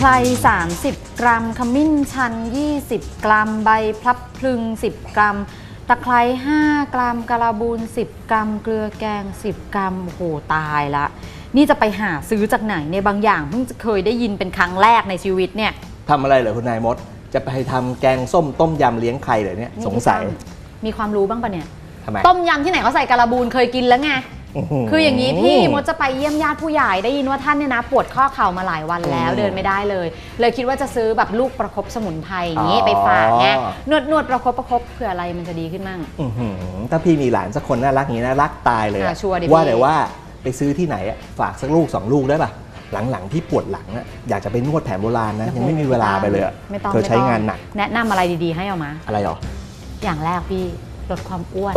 ไคร30 กรัม ขมิ้นชัน 20 กรัม ใบพลับพลึง 10 กรัม ตะไคร้ 5 กรัมกระบูน 10 กรัม เกลือแกง 10 กรัม โอ้โห ตายละ นี่จะไปหาซื้อจากไหนในยบางอย่างเพิ่งจะเคยได้ยินเป็นครั้งแรกในชีวิตเนี่ย ทำอะไรเหรอคุณนายมด จะไปทำแกงส้มต้มยำเลี้ยงใครเหรอเนี่ย นี่สงสัยพี่ตั้มมีความรู้บ้างปะเนี่ย ทำไม ต้มยำที่ไหนเขาใส่กระบูนเคยกินแล้วไงอื้อหื คืออย่างนี้พี่มดจะไปเยี่ยมญาติผู้ใหญ่ได้ยินว่าท่านเนี่ยนะปวดข้อเข่ามาหลายวันแล้วอืมเดินไม่ได้เลย เลยคิดว่าจะซื้อแบบลูกประคบสมุนไพรอย่างนี้อ๋อไปฝากไงนวดนวดประคบประคบเผื่ออะไรมันจะดีขึ้นมั่งอื้อหือถ้าพี่มีหลานสักคนน่ารักอย่างนี้นะรักตายเลยอะอะชัวร์ดิว่าพี่แต่ว่าไปซื้อที่ไหนอะฝากสักลูกสองลูกได้ปะหลังๆที่ปวดหลังอะอยากจะไปนวดแผนโบราณนะยังไม่มีเวลาไปเลยอะไม่ต้องเธอใช้ไม่ต้องงานหนัก แนะนำอะไรดีๆ ให้เอามา อะไรหรออย่างแรกพี่ลดความอ้วน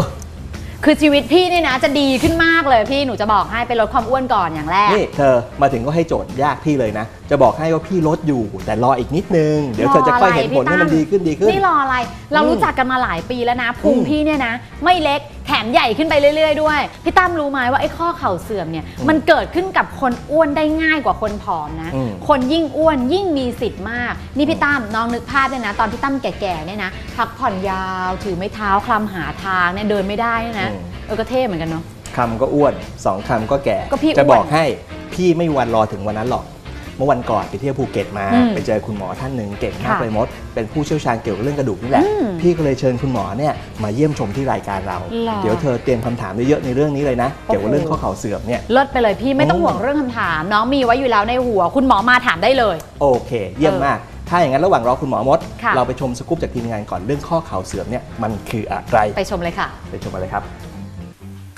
คือชีวิตพี่เนี่ยนะจะดีขึ้นมากเลยพี่หนูจะบอกให้ไปลดความอ้วนก่อนอย่างแรก นี่เธอมาถึงก็ให้โจทย์ยากพี่เลยนะ จะบอกให้ว่าพี่ลดอยู่ แต่รออีกนิดนึง เดี๋ยวเธอจะค่อยเห็นผลให้มันดีขึ้นดีขึ้น นี่รออะไร เราอืมรู้จักกันมาหลายปีแล้วนะพุงอืมพี่เนี่ยนะ ไม่เล็กแถมใหญ่ขึ้นไปเรื่อย ๆ ด้วย พี่ตั้มรู้ไหมว่าไอ้ข้อเข่าเสื่อมเนี่ยอืมมันเกิดขึ้นกับคนอ้วนได้ง่ายกว่าคนผอมนะ อืม คนยิ่งอ้วนยิ่งมีสิทธิ์มาก นี่พี่ตั้มน้องนึกภาพเนี่ยนะ ตอนพี่ตั้มแก่ๆเนี่ยนะพักผ่อนยาว ถือไม้เท้าคลำหาทางเนี่ยเดินไม่ได้เนี่ยนะ เออก็เท่เหมือนกันเนาะ คำก็อ้วนสองคำก็แก่ก็พี่จะอ้วนบอกให้พี่ไม่มีวันรอถึงวันนั้นหรอกเมื่อวันก่อนไปเที่ยวภูเก็ตมา อืมไปเจอคุณหมอท่านหนึ่งเก่งมากค่ะเลยมด เป็นผู้เชี่ยวชาญเกี่ยวกับเรื่องกระดูกนี่แหละ อืมพี่ก็เลยเชิญคุณหมอเนี่ยมาเยี่ยมชมที่รายการเรา หรอเดี๋ยวเธอเตรียมคำถามเยอะๆในเรื่องนี้เลยนะโอ้โหเกี่ยวกับเรื่องข้อเข่าเสื่อมเนี่ย เลิศไปเลยพี่ไม่ต้องอืมห่วงเรื่องคำถาม น้องมีไว้อยู่แล้วในหัว คุณหมอมาถามได้เลย โอเค เยี่ยมมาก ถ้าอย่างนั้นระหว่างรอคุณหมอมด ค่ะ เราไปชมสกู๊ปจากทีมงานก่อนเรื่องข้อเข่าเสื่อมเนี่ยมันคืออะไรไปชมเลยค่ะ ไปชมกันเลยครับ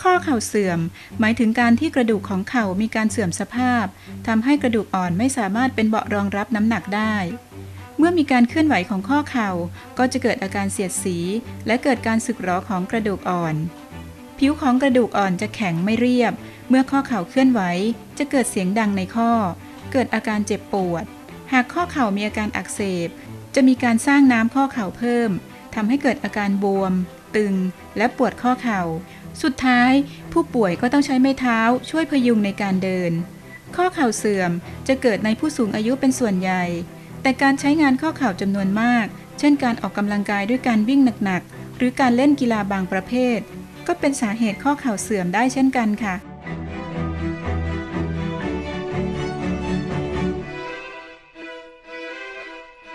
ข้อเข่าเสื่อม หมายถึงการที่กระดูกของเข่ามีการเสื่อมสภาพทำให้กระดูกอ่อนไม่สามารถเป็นเบาะรองรับน้ำหนักได้ เมื่อมีการเคลื่อนไหวของข้อเข่า ก็จะเกิดอาการเสียดสี และเกิดการสึกหรอของกระดูกอ่อน ผิวของกระดูกอ่อนจะแข็งไม่เรียบ เมื่อข้อเข่าเคลื่อนไหว จะเกิดเสียงดังในข้อ เกิดอาการเจ็บปวด หากข้อเข่ามีอาการอักเสบ จะมีการสร้างน้ำข้อเข่าเพิ่มทำให้เกิดอาการบวม ตึง และปวดข้อเข่า สุดท้ายผู้ป่วยก็ต้องใช้ไม้เท้าช่วยพยุงในการเดิน ข้อเข่าเสื่อมจะเกิดในผู้สูงอายุเป็นส่วนใหญ่ แต่การใช้งานข้อเข่าจำนวนมาก เช่นการออกกำลังกายด้วยการวิ่งหนักๆ หรือการเล่นกีฬาบางประเภท ก็เป็นสาเหตุข้อเข่าเสื่อมได้เช่นกันค่ะ